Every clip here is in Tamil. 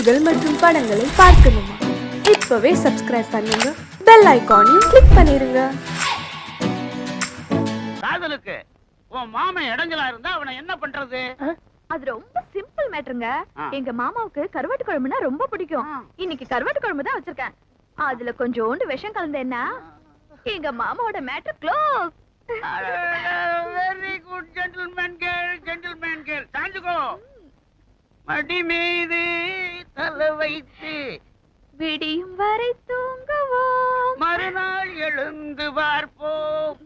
செய்திகள் மற்றும் படங்களை பார்க்கணுமா? இப்பவே சப்ஸ்கிரைப் பண்ணுங்க. பெல் ஐகானையும் கிளிக் பண்ணிருங்க. காதலுக்கு உன் மாமன் இடைஞ்சலா இருந்தா அவனை என்ன பண்றது? அது ரொம்ப சிம்பிள் மேட்டருங்க. எங்க மாமாவுக்கு கருவாட்டு குழம்புனா ரொம்ப பிடிக்கும். இன்னைக்கு கருவாட்டு குழம்பு தான் வச்சிருக்கேன். அதுல கொஞ்சோண்டு விஷம் கலந்தேன்னா எங்க மாமாவோட matter close very good gentleman கேள் ஜென்டில்மேன் கேள் சாஞ்சுக்கோ. மடி மீது வைத்து விடியும் வரை தூங்குவோம். மறுநாள் எழுந்து பார்ப்போம்.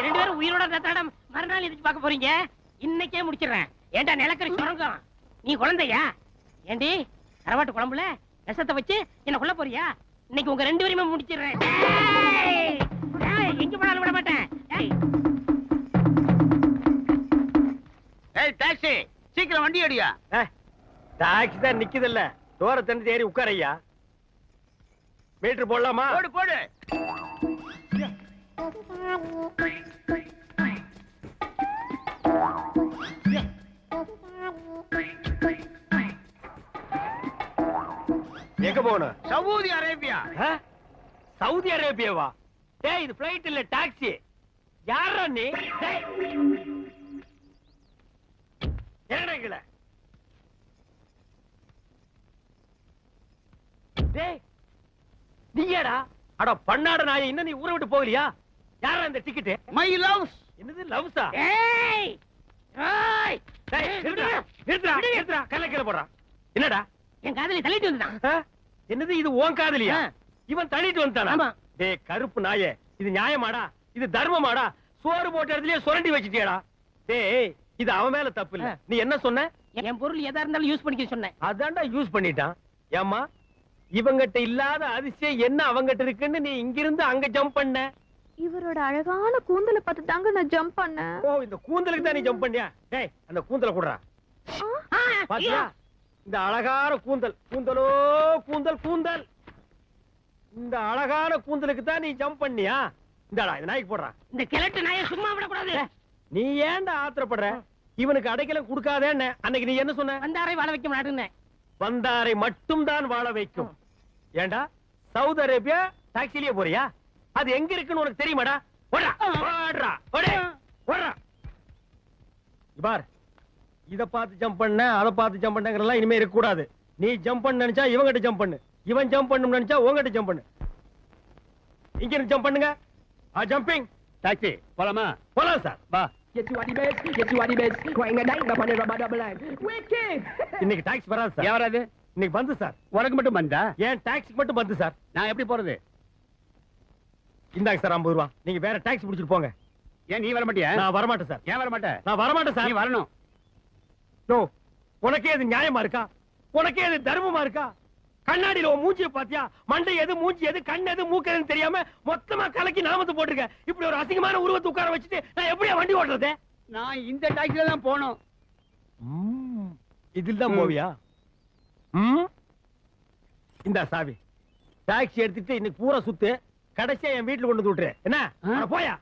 ரெண்டு பேரும் உயிரோட தத்தாடம் மறுநாள் எதிர்த்து பார்க்க போறீங்க? இன்னைக்கே முடிச்சிடுறேன். ஏன்டா நிலக்கரி சுரங்கம்? நீ குழந்தையா? ஏண்டி கரவாட்டு குழம்புல விஷத்தை வச்சு என்ன கொல்ல போறியா? இன்னைக்கு உங்க ரெண்டு பேருமே முடிச்சிடுறேன். எங்க போனாலும் விட மாட்டேன். ஏய், ஏய் டாக்ஸி சீக்கிரம் வண்டி அடியா டாக்ஸி தான் நிக்குதுல்ல. தோர தண்ணி ஏறி உட்காரையா மீட்டர் போடலாமா? போடு போடு. எங்க போகணும்? Saudi Arabia? சவுதி அரேபியாவா? டேய் இது பிளைட் இல்ல டாக்ஸி யாரா நீ. என்னடா டேய் நீயாடா? அட பண்ணாட நாய இன்னும் நீ ஊரை விட்டு போகலையா? யாரா இந்த டிக்கெட் மை லவ்ஸ் என்னது லவ்ஸா ஏய்! ஏய்! டேய் நிறுத்துடா நிறுத்துடா நிறுத்துடா. கல்ல கீழே போடுறா. என்னடா? என் காதலி தள்ளிட்டு வந்துட்டான். ஆ? என்னது இது உன் காதலியா. இவன் தள்ளிட்டு வந்துட்டானா. டேய் கருப்பு நாயே இது நியாயமாடா? இது தர்மமாடா? சோறு போட்ட இடத்துலயே சுரண்டி வச்சிட்டியாடா. டேய் இது அவன் மேல தப்பு இல்ல. நீ என்ன சொன்ன? என் பொருள் எதா இருந்தாலும் யூஸ் பண்ணிக்க சொன்னேன். அதான்டா யூஸ் பண்ணிட்டான். ஏம்மா? இவங்கிட்ட இல்லாத அதிசயம் என்ன அவங்கிட்ட இருக்குன்னு நீ இங்கிருந்து அங்க ஜம்ப் பண்ண? இவரோட அழகான கூந்தலை பார்த்து தாங்க நான் ஜம்ப் பண்ணேன். ஓ இந்த கூந்தலுக்கு தான் நீ ஜம்ப் பண்ணியா? டேய் அந்த கூந்தலை குடுறா. ஆ, பாத்தியா? இந்த அழகான கூந்தல். கூந்தலோ கூந்தல் கூந்தல். இந்த அழகான கூந்தலுக்கு தான் நீ ஜம்ப் பண்ணியா? இந்தாடா இந்த நாய்க்கு போடுறா. இந்த கிழட்டு நாயை சும்மா விடக்கூடாது. நீ ஏன்டா ஆத்திரப்படுற? இவனுக்கு அடைக்கலம் கொடுக்காதேன்னு. அன்னைக்கு நீ என்ன சொன்ன? வந்தாரை வாழ வைக்க மாட்டேன்னு வந்தாரை மட்டும் தான் வாழ வைக்கும். ஏன்டா சவுதி அரேபியா டாக்ஸிலேயே போறியா? அது எங்க இருக்குன்னு உனக்கு தெரியுமாடா? பார். இத பார்த்து ஜம்ப் பண்ண அத பார்த்து ஜம்ப் பண்ணங்கறலாம் இனிமே இருக்க கூடாது நீ ஜம்ப் பண்ண நினைச்சா இவங்கிட்ட ஜம்ப் பண்ணு. இவன் ஜம்ப் பண்ணணும் நினைச்சா உங்ககிட்ட ஜம்ப் பண்ணு. இங்க இருந்து ஜம்ப் பண்ணுங்க. ஆ ஜம்பிங் டாக்ஸி போலாமா? போலாம் சார். வா. Yes, you are the best. Yes, you are the best. Going a night upon a rubber double line. Wicked! இன்னைக்கு டாக்ஸி வராது சார் எவராது இன்னைக்கு வந்து சார் உனக்கு மட்டும் வந்தா? ஏன் டாக்ஸிக்கு மட்டும் வந்து சார் நான் எப்படி போறது? இந்தாங்க சார் ஐம்பது ரூபா. நீங்க வேற டாக்ஸி பிடிச்சிட்டு போங்க. ஏன் நீ வர மாட்டியா? நான் வரமாட்டேன் சார் ஏன் வர மாட்ட நான் வரமாட்டேன் நீ சார் வரணும். நோ உனக்கே அது நியாயமா இருக்கா? உனக்கே அது தர்மமா இருக்கா? கண்ணாடியில உன் மூஞ்சிய பாத்தியா? மண்டை எது மூஞ்சி எது கண் எது மூக்கு எதுன்னு தெரியாம மொத்தமா கலக்கி நாமத்தை போட்டிருக்க. இப்படி ஒரு அசிங்கமான உருவத்தை உட்கார வச்சுட்டு நான் எப்படியா வண்டி ஓட்டுறது? நான் இந்த டாக்ஸில தான் போனோம் இதில் தான். போவியா? இந்தா சாவி. டாக்ஸி எடுத்துட்டு இன்னைக்கு பூரா சுத்து. கடைசியா என் வீட்டுல கொண்டு விட்டுரு. என்ன? போயா.